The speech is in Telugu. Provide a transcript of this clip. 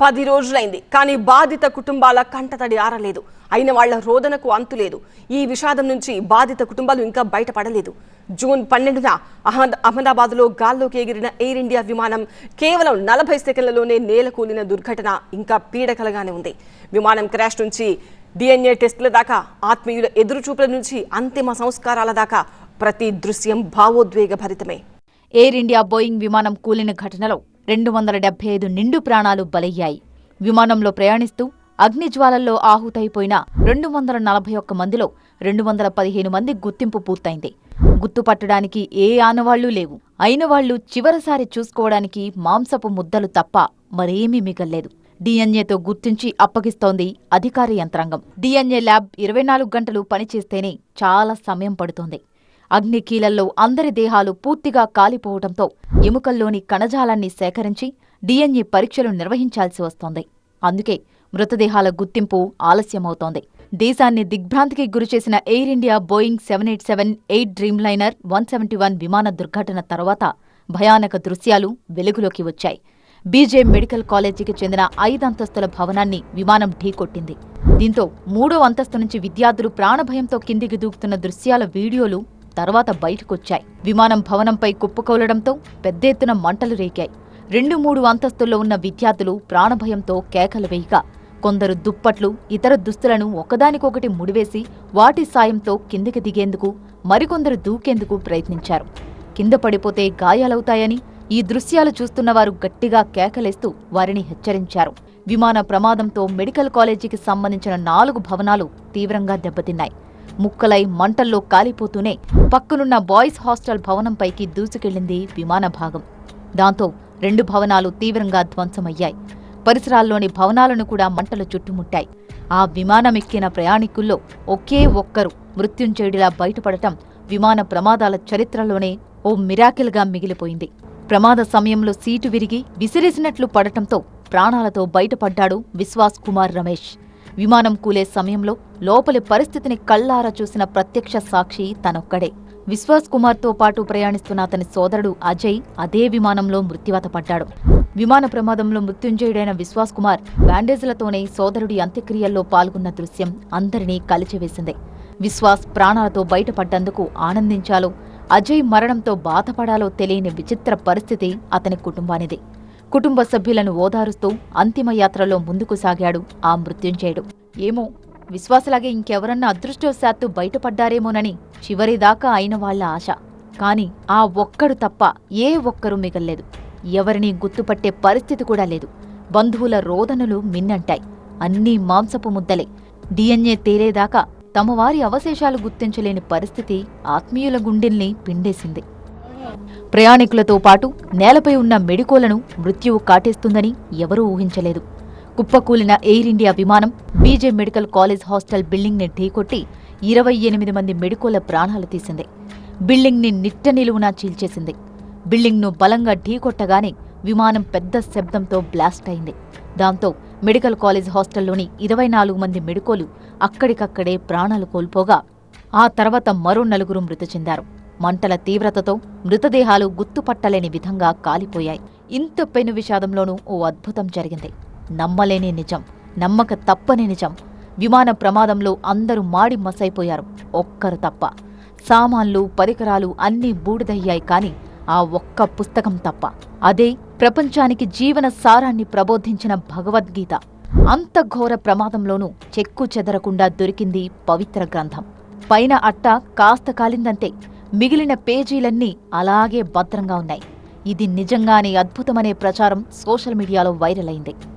పది రోజులైంది కానీ బాధిత కుటుంబాల కంటతడి ఆరలేదు. అయిన వాళ్ళ రోదనకు అంతులేదు ఈ విషాదం నుంచి బాధిత కుటుంబాలు ఇంకా బయటపడలేదు. జూన్ పన్నెండున అహ్మద్ అహ్మదాబాద్లో గాల్లోకి ఎగిరిన ఎయిర్ ఇండియా విమానం కేవలం నలభై సెకండ్లలోనే నేలకూలిన దుర్ఘటన ఇంకా పీడకలగానే ఉంది. విమానం క్రాష్ నుంచి డిఎన్ఏ టెస్టుల దాకా ఆత్మీయుల ఎదురుచూపుల నుంచి అంతిమ సంస్కారాల దాకా ప్రతి దృశ్యం భావోద్వేగ భరితమే ఎయిర్ ఇండియా బోయింగ్ విమానం కూలిన ఘటనలో రెండు వందల డెబ్బై ఐదు నిండు ప్రాణాలు బలయ్యాయి. విమానంలో ప్రయాణిస్తూ అగ్నిజ్వాలల్లో ఆహుతైపోయిన రెండు వందల నలభై ఒక్క మందిలో రెండు వందల పదిహేను మంది గుర్తింపు పూర్తయింది. గుర్తుపట్టడానికి ఏ ఆనవాళ్ళు లేవు. అయిన వాళ్ళు చివరిసారి చూసుకోవడానికి మాంసపు ముద్దలు తప్ప మరేమీ మిగల్లేదు. డిఎన్ఏతో గుర్తించి అప్పగిస్తోంది అధికార యంత్రాంగం. డిఎన్ఏ ల్యాబ్ ఇరవై నాలుగు గంటలు పనిచేస్తేనే చాలా సమయం పడుతోంది. అగ్నికీలల్లో అందరి దేహాలు పూర్తిగా కాలిపోవడంతో ఎముకల్లోని కణజాలాన్ని సేకరించి డిఎన్ఏ పరీక్షలు నిర్వహించాల్సి వస్తోంది. అందుకే మృతదేహాల గుర్తింపు ఆలస్యమవుతోంది. దేశాన్ని దిగ్భ్రాంతికి గురిచేసిన Air India Boeing seven eight seven eight Dreamliner one seventy one విమాన దుర్ఘటన తర్వాత భయానక దృశ్యాలు వెలుగులోకి వచ్చాయి. బీజే మెడికల్ కాలేజీకి చెందిన ఐదంతస్తుల భవనాన్ని విమానం ఢీకొట్టింది. దీంతో మూడో అంతస్తు నుంచి విద్యార్థులు ప్రాణభయంతో కిందికి దూకుతున్న దృశ్యాల వీడియోలు తర్వాత బయటకొచ్చాయి. విమానం భవనంపై కుప్పకూలడంతో పెద్ద ఎత్తున మంటలు రేకాయి రెండు మూడు అంతస్తుల్లో ఉన్న విద్యార్థులు ప్రాణభయంతో కేకలు వేయగా కొందరు దుప్పట్లు ఇతర దుస్తులను ఒకదానికొకటి ముడివేసి వాటి సాయంతో కిందికి దిగేందుకు మరికొందరు దూకేందుకు ప్రయత్నించారు. కింద పడిపోతే గాయాలవుతాయని ఈ దృశ్యాలు చూస్తున్నవారు గట్టిగా కేకలేస్తూ వారిని హెచ్చరించారు. విమాన ప్రమాదంతో మెడికల్ కాలేజీకి సంబంధించిన నాలుగు భవనాలు తీవ్రంగా దెబ్బతిన్నాయి. ముక్కలై మంటల్లో కాలిపోతూనే పక్కనున్న బాయ్స్ హాస్టల్ భవనంపైకి దూసుకెళ్ళింది విమాన భాగం. దాంతో రెండు భవనాలు తీవ్రంగా ధ్వంసమయ్యాయి. పరిసరాల్లోని భవనాలను కూడా మంటలు చుట్టుముట్టాయి. ఆ విమానమెక్కిన ప్రయాణికుల్లో ఒకే ఒక్కరు మృత్యుంచేడిలా బయటపడటం విమాన ప్రమాదాల చరిత్రలోనే ఓ మిరాకిల్గా మిగిలిపోయింది. ప్రమాద సమయంలో సీటు విరిగి విసిరేసినట్లు పడటంతో ప్రాణాలతో బయటపడ్డాడు విశ్వాస్ కుమార్ రమేష్. విమానం కూలే సమయంలో లోపలి పరిస్థితిని కళ్ళారా చూసిన ప్రత్యక్ష సాక్షి తనొక్కడే. విశ్వాస్ కుమార్తో పాటు ప్రయాణిస్తున్న అతని సోదరుడు అజయ్ అదే విమానంలో మృత్యువాత పడ్డాడు. విమాన ప్రమాదంలో మృత్యుంజయుడైన విశ్వాస్ కుమార్ బ్యాండేజ్లతోనే సోదరుడి అంత్యక్రియల్లో పాల్గొన్న దృశ్యం అందరినీ కలిచివేసింది. విశ్వాస్ ప్రాణాలతో బయటపడ్డందుకు ఆనందించాలో అజయ్ మరణంతో బాధపడాలో తెలియని విచిత్ర పరిస్థితి అతని కుటుంబానిది. కుటుంబ సభ్యులను ఓదారుస్తూ అంతిమయాత్రలో ముందుకు సాగాడు. ఆ మృత్యుంజయుడు. ఏమో విశ్వాసలాగే ఇంకెవరన్నా అదృష్టవశాత్తు బయటపడ్డారేమోనని చివరిదాకా అయిన వాళ్ళ ఆశ. కాని ఆ ఒక్కడు తప్ప ఏ ఒక్కరూ మిగల్లేదు. ఎవరినీ గుర్తుపట్టే పరిస్థితి కూడా లేదు. బంధువుల రోదనలు మిన్నంటాయి. అన్నీ మాంసపు ముద్దలే. డిఎన్ఏ తేలేదాకా తమ వారి అవశేషాలు గుర్తించలేని పరిస్థితి ఆత్మీయుల గుండెల్ని పిండేసింది. ప్రయాణికులతో పాటు నేలపై ఉన్న మెడికోలను మృత్యువు కాటేస్తుందని ఎవరూ ఊహించలేదు. కుప్పకూలిన ఎయిర్ ఇండియా విమానం బీజే మెడికల్ కాలేజ్ హాస్టల్ బిల్డింగ్ని ఢీకొట్టి ఇరవై ఎనిమిది మంది మెడికోల ప్రాణాలు తీసింది. బిల్డింగ్ని నిట్ట నిలువునా చీల్చేసింది. బిల్డింగ్ను బలంగా ఢీకొట్టగానే విమానం పెద్ద శబ్దంతో బ్లాస్ట్ అయింది. దాంతో మెడికల్ కాలేజ్ హాస్టల్లోని ఇరవై నాలుగు మంది మెడికోలు అక్కడికక్కడే ప్రాణాలు కోల్పోగా ఆ తర్వాత మరో నలుగురు మృతి చెందారు. మంటల తీవ్రతతో మృతదేహాలు గుర్తుపట్టలేని విధంగా కాలిపోయాయి. ఇంత పెను విషాదంలోనూ ఓ అద్భుతం జరిగింది. నమ్మలేని నిజం నమ్మక తప్పని నిజం. విమాన ప్రమాదంలో అందరూ మాడి మసైపోయారు. ఒక్కరు తప్ప. సామాన్లు పరికరాలు అన్నీ బూడిదయ్యాయి కాని ఆ ఒక్క పుస్తకం తప్ప. అదే ప్రపంచానికి జీవన సారాన్ని ప్రబోధించిన భగవద్గీత. అంత ఘోర ప్రమాదంలోనూ చెక్కు చెదరకుండా దొరికింది పవిత్ర గ్రంథం. పైన అట్ట కాస్త కాలిందంతే. మిగిలిన పేజీలన్నీ అలాగే భద్రంగా ఉన్నాయి. ఇది నిజంగానే అద్భుతమనే ప్రచారం సోషల్ మీడియాలో వైరల్ అయింది.